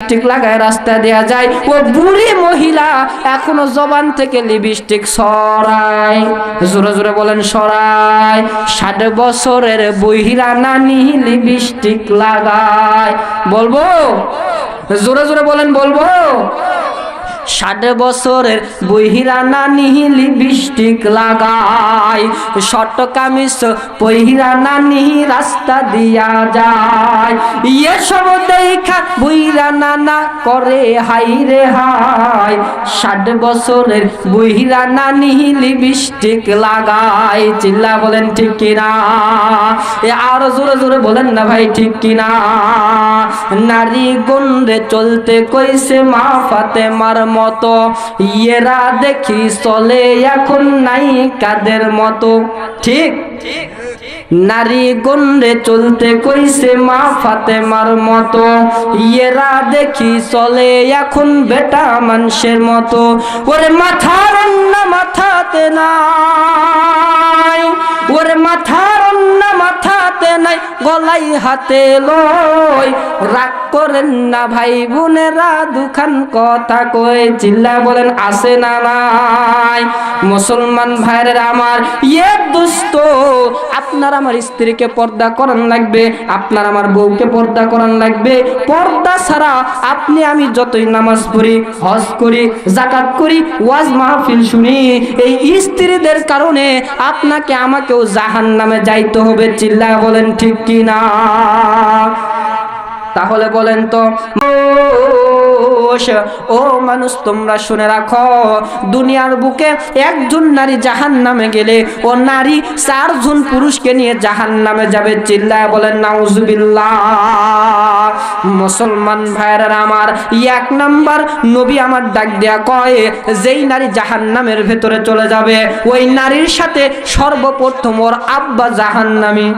Lipstick লাগায় রাস্তা দেয়া যায়। ও বুড়ি মহিলা এখনও জবান থেকে লিপস্টিক সরায়। জোরে জোরে বলেন, সরায়। ষাট বছরের বহিরা নানি লিপস্টিক লাগায়। বলব? জোরে জোরে বলেন, বলব? ষাট বছরের বহিরা নানি লিপস্টিক লাগায় শর্ট কামিজ বহিরা নানি রাস্তা দিয়া যায়। ইয়ে সব দেখা বহিরা নানা করে, হাই রে হাই। ষাট বছরের বহিরা না নানি লিপস্টিক লাগায় চিল্লা বলেন, ঠিক কিনা এ আরও জোরে জোরে বলেন না ভাই, ঠিক কিনা নারী গন্ডে চলতে কইছে মা ফাতেমার মতো। ইয়েরা দেখি চলে এখন নাই কাদের মতো। ঠিক? নারী গন্ডে চলতে কইছে মা ফাতেমার মতো। ইয়েরা দেখি চলে এখন বেটা মানুষের মতো। ওরে মাথা অন্য মাথাতে নাই। ওরে নাই গলাই হাতে লই, রাগ করেন না ভাই বোনেরা, দুখান কথা কই, চিল্লা বলেন আসে না নাই? মুসলমান ভাইয়ের আমার ইয়ে দুস্থ আপনার আমার স্ত্রীকে পর্দা করান লাগবে, আপনার আমার বউকে পর্দা করান লাগবে। পর্দা ছাড়া আপনি আমি যতই নামাজ পড়ি, হজ করি জাকাত করি, ওয়াজ মাহফিল শুনি, এই স্ত্রীদের কারণে আপনাকে আমাকেও জাহান নামে যাইতে হবে চিল্লা বলেন ঠিক কি না তাহলে বলেন তো ও মানুষ, তোমরা শুনে রাখো, দুনিয়ার বুকে একজন নারী জাহান নামে গেলে ও নারী চারজন পুরুষকে নিয়ে জাহান নামে যাবে, চিল্লায় বলেন, নাউজুবিল্লাহ। মুসলমান ভাইয়েরা আমার, এক নাম্বার নবী আমার ডাক দেয়া কয়, যেই নারী জাহান নামের ভেতরে চলে যাবে, ওই নারীর সাথে সর্বপ্রথম ওর আব্বা জাহান নামি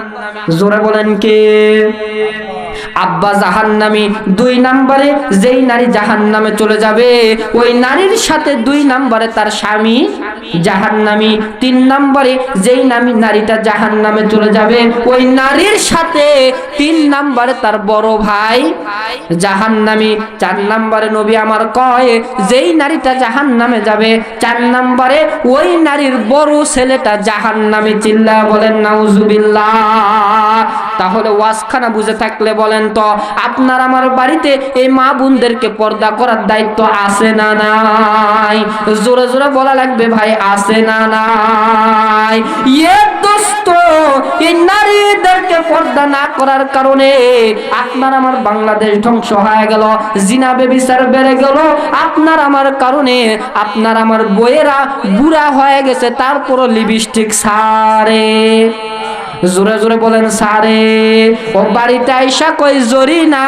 জোরে বলেন কে? আব্বা জাহান্নামি দুই নাম্বারে, যেই নারী জাহান্নামে চলে যাবে, ওই নারীর সাথে দুই নাম্বারে তার স্বামী জাহান্নামি। তিন নাম্বারে, যেই নামী নারীটা জাহান্নামে চলে যাবে, ওই নারীর সাথে তিন নাম্বারে তার বড় ভাই জাহান্নামি। চার নাম্বারে নবী আমার কয়, যেই নারীটা জাহান্নামে যাবে, চার নাম্বারে ওই নারীর বড় ছেলেটা জাহান্নামে চিল্লা বলেন, নাউজুবিল্লাহ। তাহলে ওয়াজখানা বুঝে থাকলে বলেন তো, আপনার আমার বাড়িতে এই মা বোনদেরকে পর্দা করার দায়িত্ব আছে না নাই? জোরে জোরে বলা লাগবে, ভাই, আছে না নাই? ইয়ে দোস্ত, এই নারীদেরকে পর্দা না করার কারণে আপনার আমার বাংলাদেশ ধ্বংস হয়ে গেল, জিনা বেবিচার বেড়ে গেল। আপনার আমার কারণে আপনার আমার বইয়েরা বুড়া হয়ে গেছে, তারপরও লিপস্টিক সারে জোরে জোরে বলেন, সারে ও বাড়িতে আইসা কই জরি না,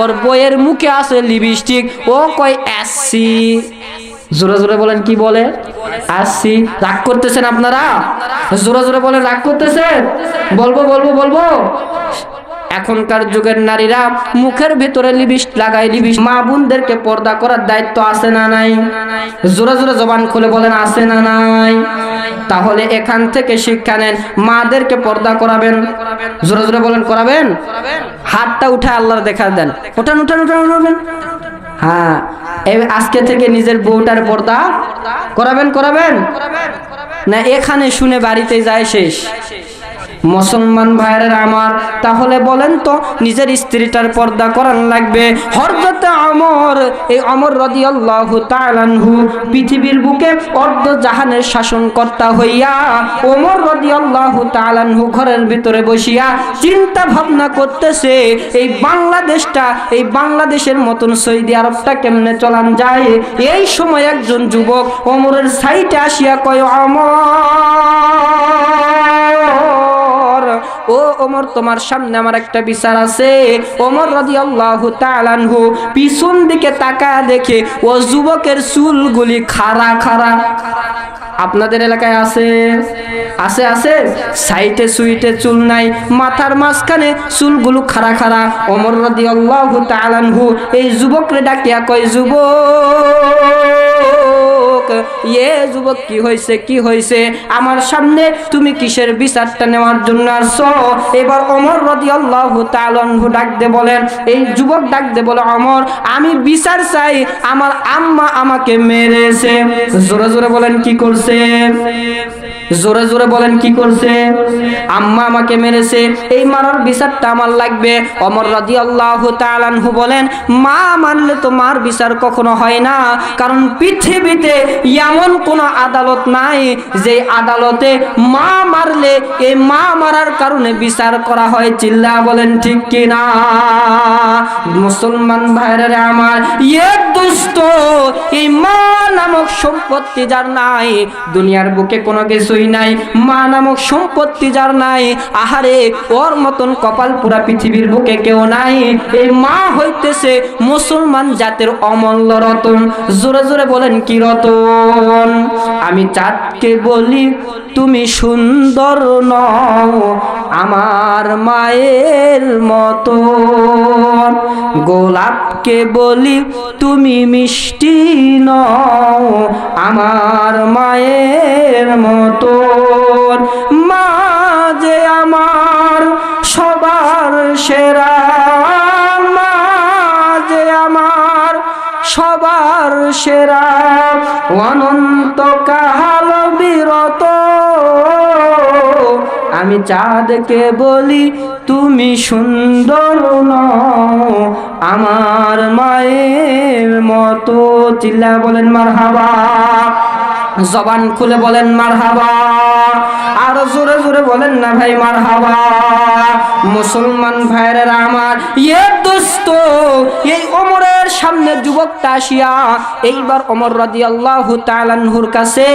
ওর বইয়ের মুখে আছে লিপস্টিক, ও কই এসি জোরে জোরে বলেন, কি বলে? আসছি রাগ করতেছেন আপনারা? জোরে জোরে বলেন, রাগ করতেছেন? বলব বলব বলব? এখনকার যুগের নারীরা মুখের ভেতরে লিবিস লাগায় লিবিস মা বোনদেরকে পর্দা করার দায়িত্ব আছে না নাই? জোরে জোরে জবান খুলে বলেন, আছে না নাই? তাহলে এখান থেকে শিক্ষা নেন, মাদেরকে পর্দা করাবেন। জোরে জোরে বলেন, করাবেন? হাতটা উঠে আল্লাহর দেখা দেন। উঠান উঠান উঠান উঠান হ্যাঁ আজকে থেকে নিজের বউটার পর্দা করাবেন করাবেন? না, এখানে শুনে বাড়িতে যায় শেষ। মুসলমান ভাইয়ের আমার, তাহলে বলেন তো নিজের স্ত্রীটার পর্দা করান লাগবে। হরজতে অমর, এই অমর রদিয়াল্লাহু তাআলাহু পৃথিবীর বুকে অর্ধ জাহানের শাসনকর্তা হইয়া অমর ওমর রদিয়াল্লাহু তাআলাহু ঘরের ভিতরে বসিয়া চিন্তা ভাবনা করতেছে, এই বাংলাদেশটা, এই বাংলাদেশের মতন সৌদি আরবটা কেমনে চলান যায়? এই সময় একজন যুবক ওমরের সাইটে আসিয়া কয়, অমর! ও ওমর, তোমার সামনে আমার একটা বিচার আছে। ওমর রাদিয়াল্লাহু তাআলাহু পিছন দিকে তাকা দেখে, ও যুবকের চুলগুলি খাড়া খাড়া। আপনাদের এলাকায় আছে? আছে আছে? সাইটে, সুইটে চুল নাই। মাথার মাঝখানে চুলগুলো খাড়া খাড়া। ওমর রাদিয়াল্লাহু তাআলাহু এই যুবকরে ডাকিয়া কয়, যুবক! এ যুবক, কি হয়েছে কি হয়েছে আমার সামনে তুমি কিসের বিচারটা নেওয়ার জন্য আসছো? এবার অমর রদি আল্লাহ তালু ডাক দে বলেন, এই যুবক ডাক দে বলে, অমর, আমি বিচার চাই। আমার আম্মা আমাকে মেরেছে। জোরে জোরে বলেন, কি করছে? জোরে জোরে বলেন, কি করছে? আম্মা আমাকে মেরেছে। এই মারার বিচারটা আমার লাগবে। অমর রাদি আল্লাহ তালানহু বলেন, মা মানলে তো মার বিচার কখনো হয় না। কারণ পৃথিবীতে এমন কোনো আদালত নাই, যে আদালতে মা মারলে এই মা মারার কারণে বিচার করা হয়। চিল্লা বলেন, ঠিক কিনা মুসলমান ভাইরা আমার মা নামক সম্পত্তি যার নাই, দুনিয়ার বুকে কোনো কিছুই নাই। মা নামক সম্পত্তি যার নাই, আহারে, ওর মতন কপাল পুরা পৃথিবীর বুকে কেউ নাই। এই মা হইতেছে মুসলমান জাতের অমূল্য রতন। জোরে জোরে বলেন, কি রতন? আমি চাঁদকে বলি, তুমি সুন্দর নও, আমার মায়ের মতো গোলাপকে বলি, তুমি মিষ্টি নও আমার মায়ের মতো। মা যে আমার সবার সেরা। মা যে আমার সবার সেরা। অনন্ত আমি চাঁদকে বলি, তুমি সুন্দর আমার মায়ের মতো। চিল্লা বলেন মার হাবা জবান খুলে বলেন মার হাবা আরও জোরে জোরে বলেন না ভাই মার হাবা মুসলমান ভাইয়েরা আমার ইয়ে দোস্ত, এই ওমরের সামনে যুবকটা আসিয়া এইবার ওমর রাদি আল্লাহ তালানহুর কাছে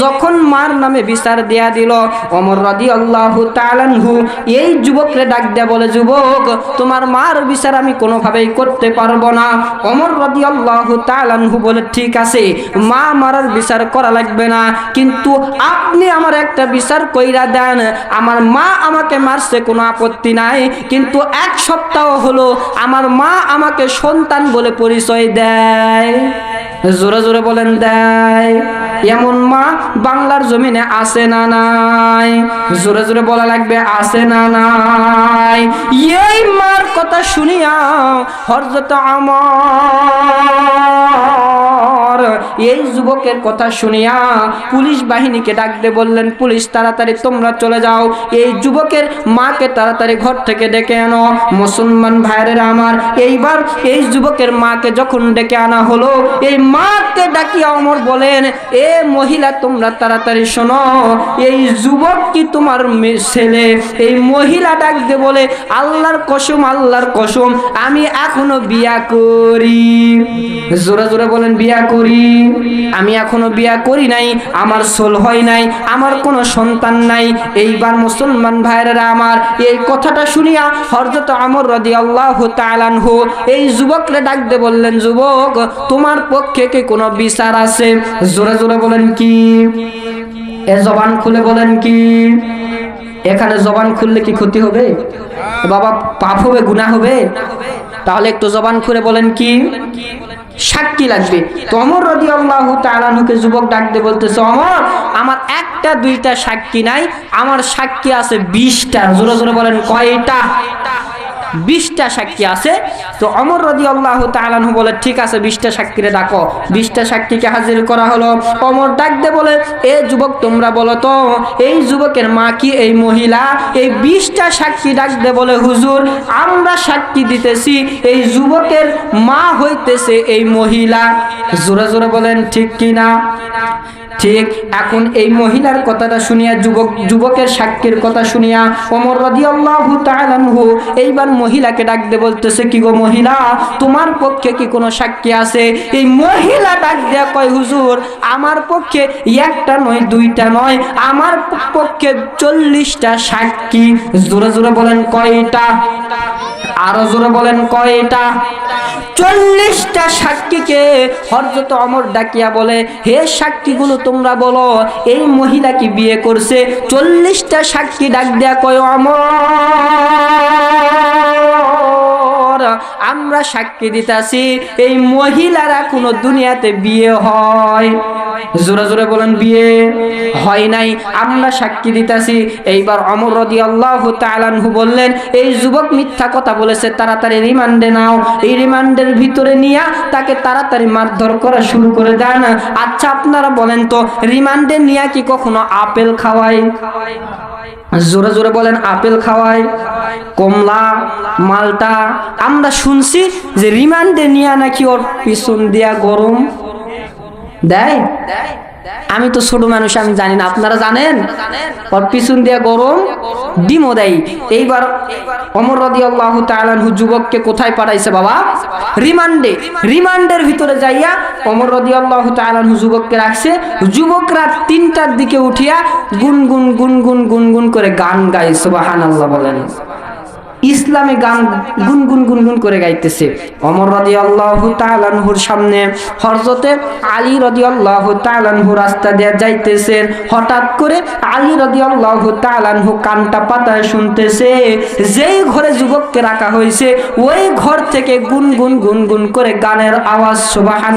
যখন মার নামে বিচার দেয়া দিল, ওমর রাদি আল্লাহ তালানহু এই যুবকরে ডাক দেয়া বলে, যুবক, তোমার মার বিচার আমি কোনোভাবেই করতে পারব না। ওমর রাদি আল্লাহ তালানহু বলে, ঠিক আছে, মা মারার বিচার করা লাগবে না, কিন্তু আপনি আমার একটা বিচার কইরা দেন, আমার মা আমাকে মারছে, কোনো আপত্তি নাই। কিন্তু এক সপ্তাহ হলো, আমার মা আমাকে সন্তান বলে পরিচয় দেয়। জোরে জোরে বলেন, দেয়। এমন মা বাংলার জমিনে আছে না নাই? জোরে জোরে বলা লাগবে, আছে না নাই। এই মার কথা শুনিয়া হরজত আমার এই যুবকের কথা শুনিয়া পুলিশ বাহিনীকে ডাকতে বললেন, পুলিশ, তাড়াতাড়ি তোমরা চলে যাও। এই যুবকের মাকে তাড়াতাড়ি ঘর থেকে ডেকে আনো। মুসলমান ভাইয়ের আমার, এইবার এই যুবকের মাকে যখন ডেকে আনা হলো, এই মাকে ডাকিয়া অমর বলেন, এ মহিলা, তোমরা তাড়াতাড়ি শোনো। এই যুবক কি তোমার ছেলে? এই মহিলা ডাকতে বলে, আল্লাহর কসম আল্লাহর কসম, আমি এখনও বিয়া করি। জোরে জোরে বলেন, বিয়া করি। আমি এখনও বিয়া করি নাই, আমার সোল হয় নাই, আমার কোনো সন্তান নাই। এইবার মুসলমান ভাইরা আমার এই কথাটা শুনিয়া হরজত আমর রদি আল্লাহ তালানহু এই যুবকরে ডাকতে বললেন, যুবক, তোমার পক্ষে কি কোনো বিচার আছে? জোরে জোরে বলেন, কি? এ জবান খুলে বলেন, কি? এখানে জবান খুললে কি ক্ষতি হবে? বাবা, পাপ হবে, গুনাহ হবে? তাহলে একটু জবান খুলে বলেন, কি? সাক্ষী লাগবে। তো অমর রদি আল্লাহ তালানুকে যুবক ডাকতে বলতেছে, অমর, আমার একটা দুইটা সাক্ষী নাই, আমার সাক্ষী আছে বিশটা। জোরে জোরে বলেন, কয়টা? বিশটা সাক্ষী আছে। তো অমর রদি আল্লাহ তালানহু বলে, ঠিক আছে, বিশটা সাক্ষীরে ডাকো। বিশটা সাক্ষীকে হাজির করা হলো। অমর ডাক দে বলে, এ যুবক, তোমরা বলো তো, এই যুবকের মা কি এই মহিলা? এই বিশটা সাক্ষী ডাক দে বলে, হুজুর, আমরা সাক্ষী দিতেছি, এই যুবকের মা হইতেছে এই মহিলা। জোরে জোরে বলেন, ঠিক কিনা ঠিক, এখন এই মহিলার কথাটা শুনিয়া যুবক, যুবকের সাক্ষীর কথা শুনিয়া ওমর রাদিয়াল্লাহু তাআলাহু এইবার মহিলাকে ডাকতে বলতেছে, কি গো মহিলা, তোমার পক্ষে কি কোনো সাক্ষী আছে? এই মহিলা ডাক দেয়া কয়, হুজুর, আমার পক্ষে একটা নয়, দুইটা নয়, আমার পক্ষে চল্লিশটা সাক্ষী। জোরে জোরে বলেন, কয়টা? আরও জোরে বলেন কয়টা? চল্লিশটা সাক্ষীকে হরজত অমর ডাকিয়া বলে, হে সাক্ষীগুলো তোমরা বলো, এই মহিলা কি বিয়ে করছে? চল্লিশটা সাক্ষী ডাক দেয়া কয় অমর আমরা সাক্ষী দিতাছি, এই মহিলারা কোনো দুনিয়াতে বিয়ে হয় জোরে জোরে বলেন, বিয়ে হয় নাই। আমরা সাক্ষী দিতেছি। এইবার অমর রদি আল্লাহ তালানহু বললেন, এই যুবক মিথ্যা কথা বলেছে, তাড়াতাড়ি রিমান্ডে নাও। এই রিমান্ডের ভিতরে নিয়ে তাকে তাড়াতাড়ি মারধর করা শুরু করে দেন। আচ্ছা আপনারা বলেন তো, রিমান্ডে নিয়ে কি কখনো আপেল খাওয়াই জোরে জোরে বলেন, আপেল খাওয়ায়। কমলা, মালটা, আমরা শুনছি যে রিমান্ডে নিয়ে নাকি ওর পিছন দিয়া গরম দেয়? আমি তো ছোট মানুষ, আমি জানি না। আপনারা জানেন? ওর পিছন দিয়া গরম, ডিমও দেয়। এইবার অমর রদি আল্লাহ তালানহু যুবককে কোথায় পাঠাইছে বাবা? রিমান্ডে। রিমান্ডের ভিতরে যাইয়া অমর রদি আল্লাহ তালানহু যুবককে রাখছে। যুবকরা তিনটার দিকে উঠিয়া গুনগুন গুনগুন গুনগুন করে গান গাই সুবাহান আল্লাহ বলেন। ইসলামে গান গুনগুন গুনগুন করে গাইতেছে। অমর রদি আল্লাহ তালানহুর সামনে হরজতে আলী রদি আল্লাহ তালানহু রাস্তা দিয়ে যাইতেছেন হঠাৎ করে আলী রদি আল্লাহ তালানহু কানটা পাতায় শুনতেছে, যেই ঘরে যুবককে রাখা হয়েছে, ওই ঘর থেকে গুনগুন গুনগুন করে গানের আওয়াজ সুবাহান